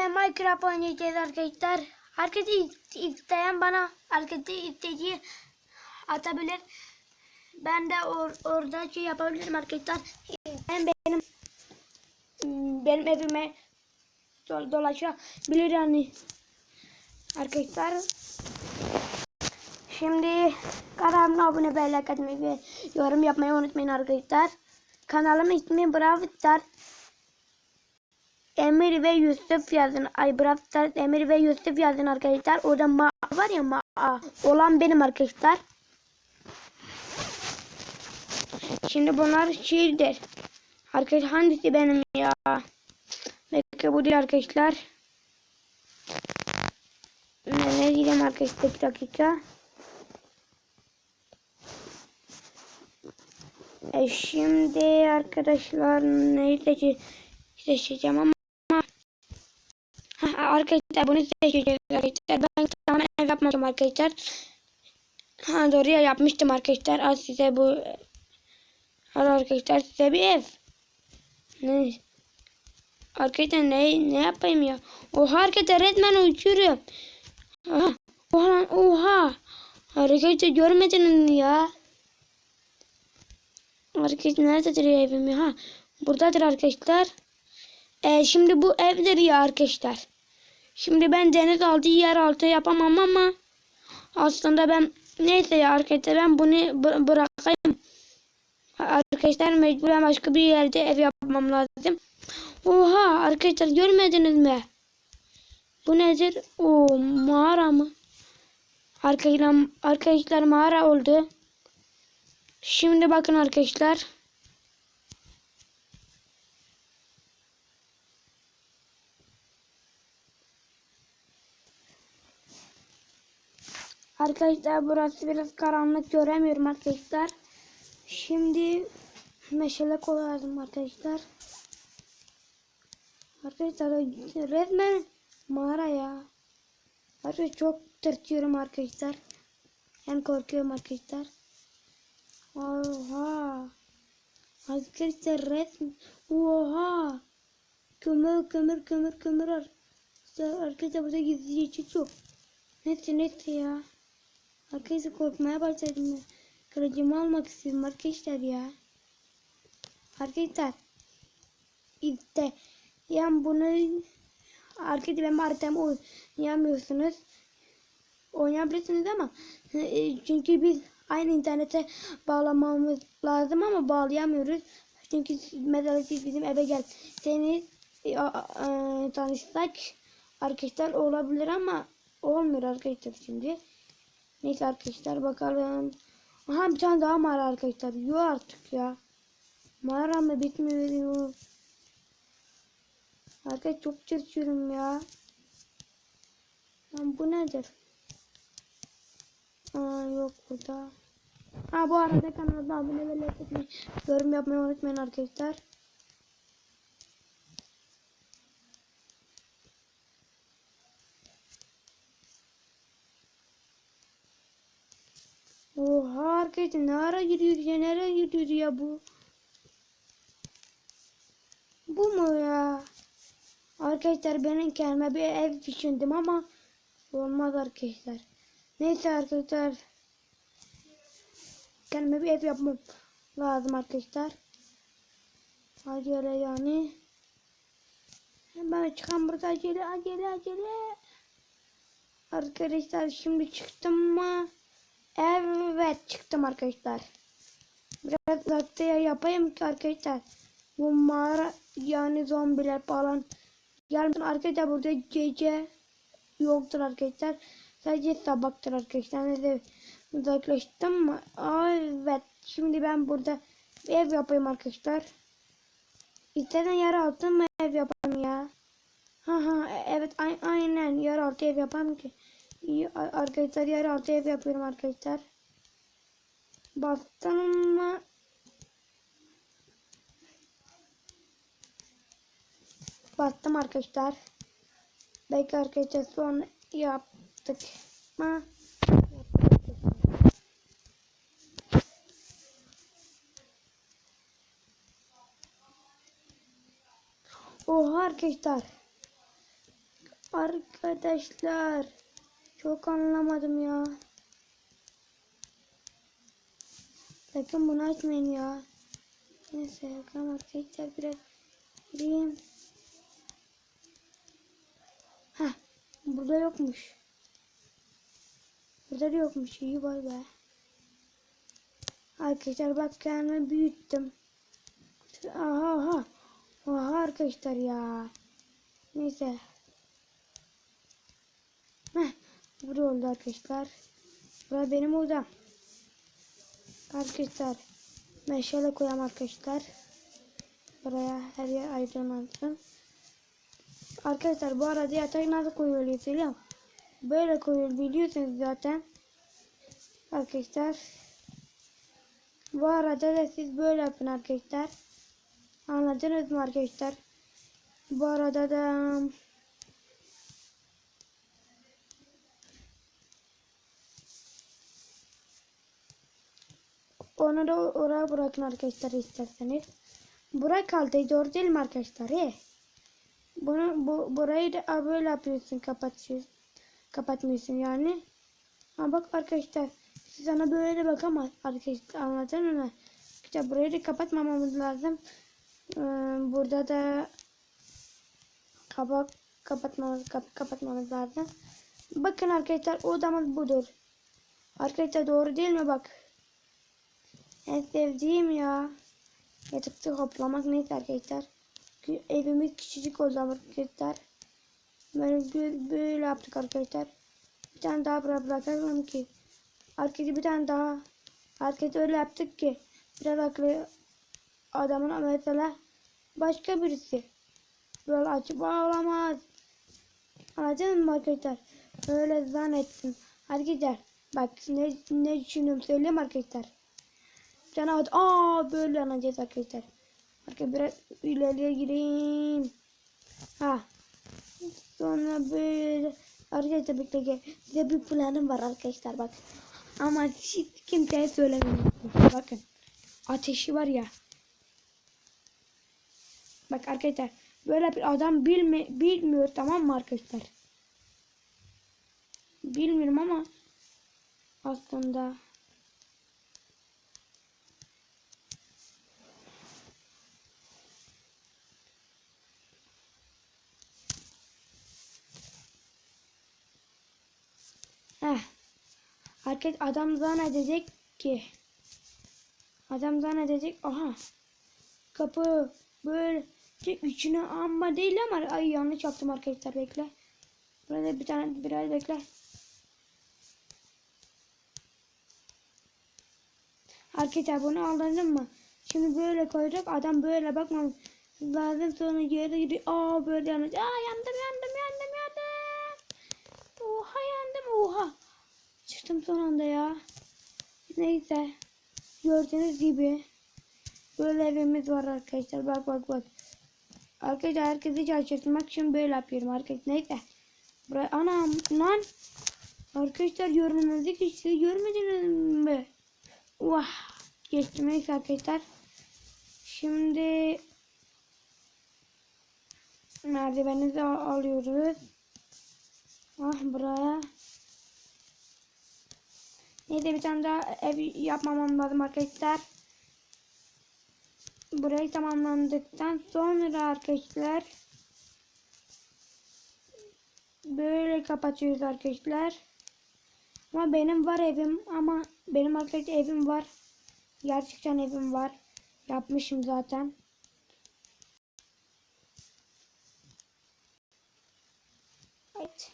ile Minecraft oynayacağız arkadaşlar. Herkes isteyen bana herkesi istediği atabilir. Ben de or orada şey yapabilirim arkadaşlar. Ben benim benim evime dol dolaşabilir yani arkadaşlar. Şimdi kanalıma abone ve like atmayı ve yorum yapmayı unutmayın arkadaşlar. Kanalımın ismi Brawl Stars. Emir ve Yusuf yazın. Ay Brawl Emir ve Yusuf yazın arkadaşlar. Orada ma var ya ma olan benim arkadaşlar. Şimdi bunlar şiirdir. Arkadaşlar hangisi benim ya? Belki bu değil arkadaşlar. Ne, ne diyeceğim arkadaşlar bir dakika. E şimdi arkadaşlar neyi seçeceğim ama bunu seçeceğiz arkadaşlar. Ben tamamen ev yapmadım arkadaşlar. Ha doğru ya yapmıştım arkadaşlar. Al size bu Al arkadaşlar size bir ev. Ne? Arkadaşlar ne, ne yapayım ya? Oha arkadaşlar resmen uçuyorum. Aha. Oha oha. Arkadaşlar görmediniz ya? Arkadaşlar nerededir ya evim ya? Ha, buradadır arkadaşlar. Ee, şimdi bu evdir ya arkadaşlar. Şimdi ben deniz altı yer altı yapamam ama aslında ben neyse ya arkadaşlar ben bunu bırakayım. Arkadaşlar mecburen başka bir yerde ev yapmam lazım. Oha arkadaşlar görmediniz mi? Bu nedir? O mağara mı? Arkadaşlar, arkadaşlar mağara oldu. Şimdi bakın arkadaşlar. Arkadaşlar burası biraz karanlık göremiyorum arkadaşlar. Şimdi meşale koyalım arkadaşlar. Arkadaşlar resmen mağara ya. Arkadaşlar çok tırsıyorum arkadaşlar. Yani korkuyorum arkadaşlar. Oha. Arkadaşlar resmen. Oha. Kömür kömür kömür kömür. Arkadaşlar burada gizli geçit yok. Neyse neyse ya. Arkadaşlar korkmaya başladım. Kılıcımı almak istiyorum arkadaşlar ya. Arkadaşlar. İşte. Yani bunu arkadaşlar ben haritamı oynayamıyorsunuz. Oynayabilirsiniz ama çünkü biz aynı internete bağlamamız lazım ama bağlayamıyoruz. Çünkü mesela siz bizim eve gelseniz e, e, tanışsak arkadaşlar olabilir ama olmuyor arkadaşlar şimdi. Neyse arkadaşlar bakalım. Aha bir tane daha mağara arkadaşlar. Yok artık ya. Mağara mı bitmiyor. Arkadaşlar çok çırpıyorum ya. Lan bu nedir? Aa yok burada. Ha bu arada kanalda abone ve like etmeyi, yorum yapmayı unutmayın arkadaşlar. Oha arkadaşlar ne ara gidiyor ya nereye gidiyor ya bu? Bu mu ya? Arkadaşlar benim kendime bir ev düşündüm ama olmaz arkadaşlar. Neyse arkadaşlar. Kendime bir ev yapmam lazım arkadaşlar. Hadi öyle yani. Hemen çıkan burada acele acele acele. Arkadaşlar şimdi çıktım mı? Evet çıktım arkadaşlar. Biraz uzakta yapayım ki arkadaşlar. Bu mağara yani zombiler falan. Gelmesin arkadaşlar burada gece yoktur arkadaşlar. Sadece sabahtır arkadaşlar. Neyse uzaklaştım mı? Evet. Şimdi ben burada ev yapayım arkadaşlar. İstersen yer altı mı ev yapayım ya? Ha ha evet aynen yer altı ev yapayım ki. Arkadaşlar yer altı ev yapıyorum arkadaşlar. Bastım mı? Bastım arkadaşlar. Belki arkadaşlar son yaptık mı? Oha arkadaşlar. Arkadaşlar. Çok anlamadım ya. Sakın bunu açmayın ya. Neyse bakalım arkadaşlar biraz gireyim. Heh. Burada yokmuş. Burada da yokmuş. İyi var be. Arkadaşlar bak kendimi büyüttüm. Aha aha. Oha arkadaşlar ya. Neyse. Heh. Burada oldu arkadaşlar. Burası benim odam. Arkadaşlar. Meşale koyalım arkadaşlar. Buraya her yer aydınlansın. Arkadaşlar bu arada yatak nasıl koyuluyor söyleyeyim. Böyle koyuluyor biliyorsunuz zaten. Arkadaşlar. Bu arada da siz böyle yapın arkadaşlar. Anladınız mı arkadaşlar? Bu arada da onu da oraya bırakın arkadaşlar isterseniz. Buraya kaldı doğru değil mi arkadaşlar? He. Bunu bu burayı da böyle yapıyorsun kapatıyorsun. Kapatmıyorsun yani. Ha bak arkadaşlar sana böyle de bakamaz arkadaşlar anladın mı? İşte burayı da kapatmamamız lazım. Ee, burada da kapak kapatmamız kap, kapatmamız lazım. Bakın arkadaşlar odamız budur. Arkadaşlar doğru değil mi bak? En sevdiğim ya. Yatakta hoplamak neyse arkadaşlar. Evimiz küçücük oldu arkadaşlar. Böyle, böyle, böyle yaptık arkadaşlar. Bir tane daha bırak bırakalım ki. Arkadaşlar bir tane daha. Arkadaşlar öyle yaptık ki. Biraz akıllı adamın mesela başka birisi. Böyle açıp ağlamaz. Anladın mı arkadaşlar? Öyle zannettim. Arkadaşlar bak ne, ne düşünüyorum söyleyeyim arkadaşlar. Ad aa böyle anlayacağız arkadaşlar. Arkadaşlar biraz ileriye gireyim. Ha. Sonra böyle arkadaşlar bekle size bir planım var arkadaşlar bak. Ama hiç kimseye söylemiyorum. Bakın. Ateşi var ya. Bak arkadaşlar böyle bir adam bilme, bilmiyor tamam mı arkadaşlar? Bilmiyorum ama aslında Heh. Herkes adam zannedecek ki adam zannedecek aha kapı böyle içine amma değil ama ay yanlış yaptım arkadaşlar bekle. Burada bir tane biraz bekle. Arkadaşlar bunu anladın mı? Şimdi böyle koyduk adam böyle bakmam lazım sonra geri gidiyor. Aa böyle yanlış. Aa yandım yandım Çıktım son anda ya. Neyse. Gördüğünüz gibi. Böyle evimiz var arkadaşlar. Bak bak bak. Arkadaşlar herkesi şaşırtmak için böyle yapıyorum arkadaşlar. Neyse. Buraya anam lan. Arkadaşlar görünmezlik işte görmediniz mi? Vah. Geçtim neyse arkadaşlar. Şimdi merdivenimizi al- alıyoruz. Ah buraya. Neyse bir tane daha ev yapmamam lazım arkadaşlar. Burayı tamamlandıktan sonra arkadaşlar böyle kapatıyoruz arkadaşlar. Ama benim var evim ama benim arkadaşlar evim var. Gerçekten evim var. Yapmışım zaten. Evet.